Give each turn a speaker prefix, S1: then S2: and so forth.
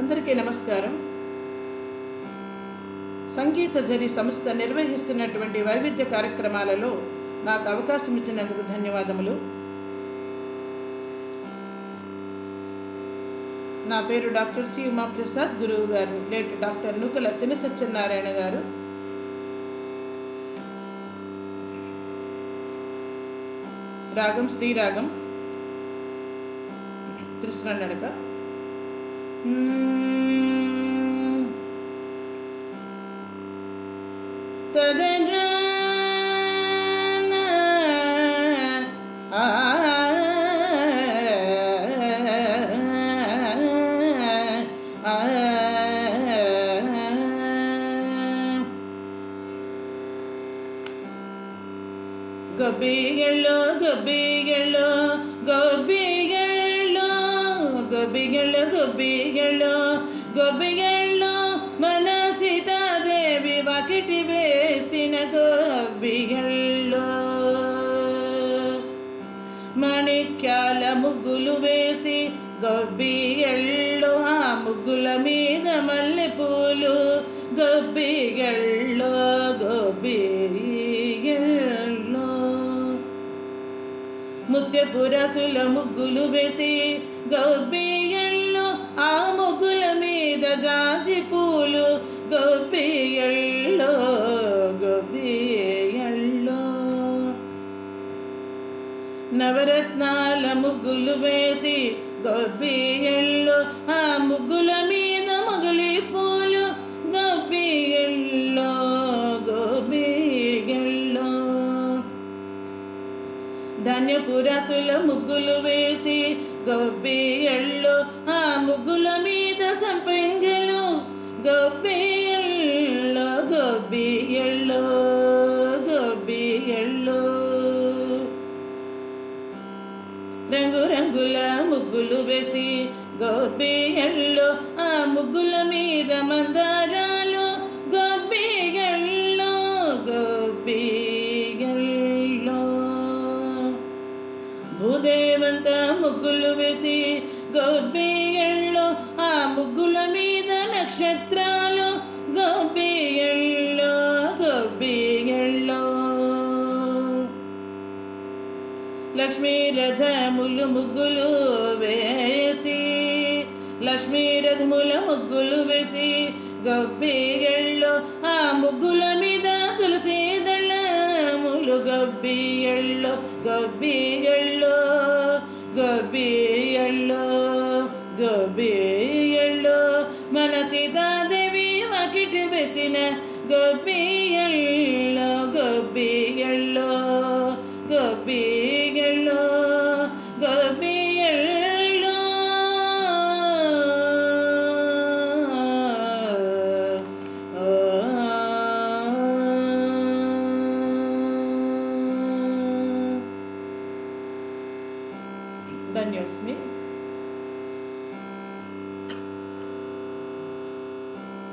S1: అందరికీ నమస్కారం. సంగీత జరి సంస్థ నిర్వహిస్తున్నటువంటి వైవిధ్య కార్యక్రమాలలో నాకు అవకాశం ఇచ్చినందుకు ధన్యవాదములు. నా పేరు డాక్టర్ సి ఉమాప్రసాద్ గురువు గారు లేట్ డాక్టర్ నూకల చిన్న సత్యనారాయణ గారు. రాగం శ్రీరాగం. కృష్ణ నడక ತದನ ಮನಸಿತ ದೇವಿ ವಾಕಿಟಿವಿ. గొబ్బిగెళ్ళు మణిక్యాల ముగ్గులు వేసి గొబ్బిగెళ్ళు ఆ ముగ్గుల మీద మల్లెపూలు గొబ్బిగెళ్ళు గొబ్బిగెళ్ళు ముత్యపురసుల ముగ్గులు వేసి గొబ్బియళ్ళు ఆ ముగ్గుల మీద జాజి పూలు గొబ్బియళ్ళు గొబ్బియళ్ళు నవరత్నాల ముగ్గులు వేసి గొబ్బియళ్ళు ఆ ముగ్గుల మీద మొగలి పూలు. గొబ్బియళ్ళు గొబ్బియళ్ళు ధన్యపురసుల ముగ్గులు వేసి గొబ్బియళ్ళు ఆ ముగ్గుల మీద సంపెంగలు. గొబ్బియళ్ళు గొబ్బియళ్ళు రంగుల ముగ్గులు వేసి గొబ్బియళ్ళు ఆ ముగ్గుల మీద మందారాలు. గొబ్బియళ్ళు గొబ్బియళ్ళు భూదేవంత ముగ్గులు వేసి గొబ్బియళ్ళు ఆ ముగ్గుల మీద నక్షత్ర లక్ష్మీరథములు ముగ్గులు వేసి లక్ష్మీరథముల ముగ్గులు వేసి గొబ్బియళ్ళు ఆ ముగ్గుల మీద తులసి దళములు గొబ్బియళ్ళు గొబ్బియళ్ళు గొబ్బియళ్ళు గొబ్బియళ్ళు. మన సీతాదేవి వాకిటి వేసిన గొబ్బియళ్ళు да нет СМИ